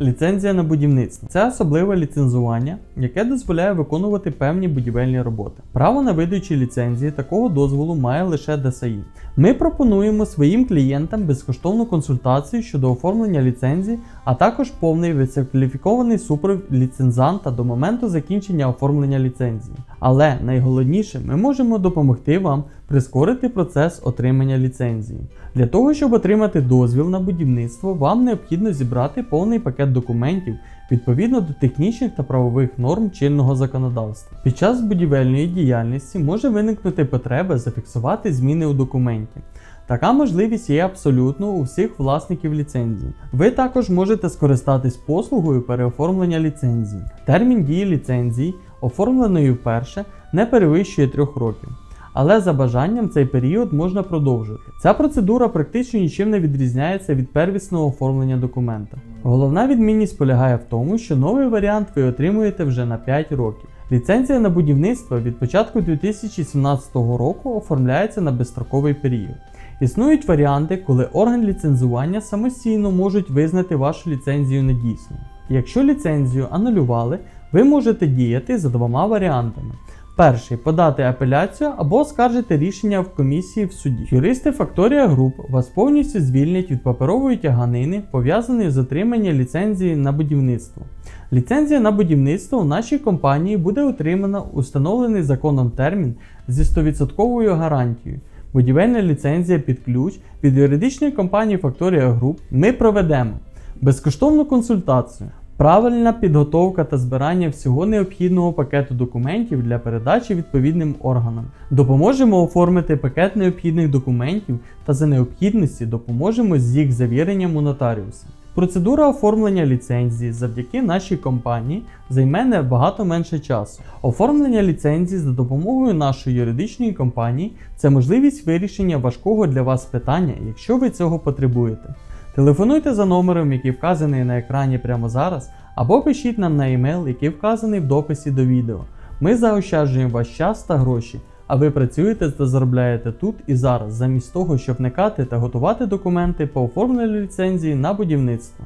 Ліцензія на будівництво це особливе ліцензування, яке дозволяє виконувати певні будівельні роботи. Право на видачі ліцензії такого дозволу має лише ДСАІ. Ми пропонуємо своїм клієнтам безкоштовну консультацію щодо оформлення ліцензії, а також повний відсертифікований супровід ліцензанта до моменту закінчення оформлення ліцензії. Але найголовніше, ми можемо допомогти вам прискорити процес отримання ліцензії. Для того, щоб отримати дозвіл на будівництво, вам необхідно зібрати повний пакет документів відповідно до технічних та правових норм чинного законодавства. Під час будівельної діяльності може виникнути потреба зафіксувати зміни у документі. Така можливість є абсолютно у всіх власників ліцензії. Ви також можете скористатись послугою переоформлення ліцензії. Термін дії ліцензії, оформленої вперше, не перевищує 3 років. Але за бажанням цей період можна продовжити. Ця процедура практично нічим не відрізняється від первісного оформлення документа. Головна відмінність полягає в тому, що новий варіант ви отримуєте вже на 5 років. Ліцензія на будівництво від початку 2017 року оформляється на безстроковий період. Існують варіанти, коли орган ліцензування самостійно можуть визнати вашу ліцензію недійсною. Якщо ліцензію анулювали, ви можете діяти за двома варіантами. Перший подати апеляцію або скаржити рішення в комісії в суді. Юристи Factoria Group вас повністю звільнять від паперової тяганини, пов'язаної з отриманням ліцензії на будівництво. Ліцензія на будівництво у нашій компанії буде отримана у встановлений законом термін зі 100% гарантією. Будівельна ліцензія під ключ від юридичної компанії Factoria Group ми проведемо безкоштовну консультацію, правильна підготовка та збирання всього необхідного пакету документів для передачі відповідним органам. Допоможемо оформити пакет необхідних документів та за необхідності допоможемо з їх завіренням у нотаріуса. Процедура оформлення ліцензії завдяки нашій компанії займе набагато менше часу. Оформлення ліцензії за допомогою нашої юридичної компанії це можливість вирішення важкого для вас питання, якщо ви цього потребуєте. Телефонуйте за номером, який вказаний на екрані прямо зараз, або пишіть нам на емейл, який вказаний в дописі до відео. Ми заощаджуємо ваш час та гроші, а ви працюєте та заробляєте тут і зараз, замість того, щоб вникати та готувати документи по оформленню ліцензії на будівництво.